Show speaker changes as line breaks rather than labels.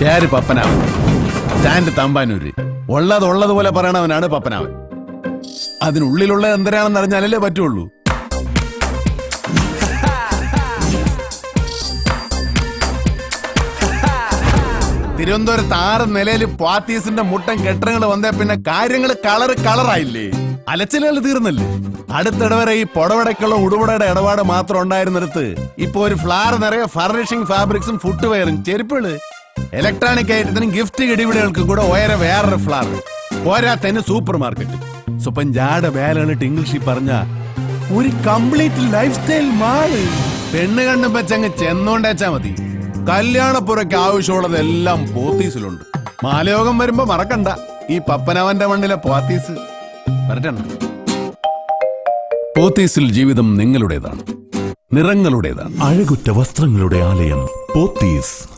പേര് പപ്പനാവൻ. സ്റ്റാൻഡ് തമ്പാനൂര്. ഉള്ളത് ഉള്ളതുപോലെ പറയണവനാണ് പപ്പനാവൻ. അതിനുള്ളിലുള്ള എന്തരാണെന്ന് അറിഞ്ഞാലല്ലേ പറ്റുള്ളൂ. തിരുവനന്തപുരത്ത് ആറ് നിലയിൽ പാത്തീസിന്റെ മുട്ടൻ കെട്ടങ്ങൾ വന്നേ പിന്നെ കാര്യങ്ങൾ കളറ് കളറായില്ലേ? അലച്ചിലുകൾ തീർന്നല്ലേ? അടുത്തിടവരെ ഈ പുടവടക്കുള്ള ഉടുപടയുടെ ഇടപാട് മാത്രം ഉണ്ടായിരുന്നിടത്ത് ഇപ്പൊ ഒരു ഫ്ലാർ നിറയെ ഫർണിഷിംഗ് ഫാബ്രിക്സും ഫുഡ് വെയറും ചെരുപ്പുകൾ ഇലക്ട്രോണിക് ഐറ്റത്തിനും ഗിഫ്റ്റ് ഇടിപിടികൾക്കും കൂടെ ഉയരെ വേറൊരു ഫ്ലാർ പോരാത്തന്നെ സൂപ്പർ മാർക്കറ്റ് സുപ്പഞ്ചാട് വേലണിട്ട് ഇംഗ്ലീഷിൽ പറഞ്ഞ ഒരു കംപ്ലീറ്റ് ലൈഫ് സ്റ്റൈൽ മാറി. പെണ്ണ് കണ്ണും വെച്ചങ്ങ് ചെന്നോണ്ടേച്ചാ മതി. കല്യാണപ്പുറയ്ക്ക് ആവശ്യമുള്ളതെല്ലാം പോത്തീസിലുണ്ട്. മാലയോഗം വരുമ്പോ മറക്കണ്ട. ഈ പപ്പനവന്റെ മണ്ണിലെ പോത്തീസ്. പോത്തീസിൽ ജീവിതം നിങ്ങളുടേതാണ്. നിറങ്ങളുടേതാണ്.
അഴകുറ്റ വസ്ത്രങ്ങളുടെ ആലയം പോത്തീസ്.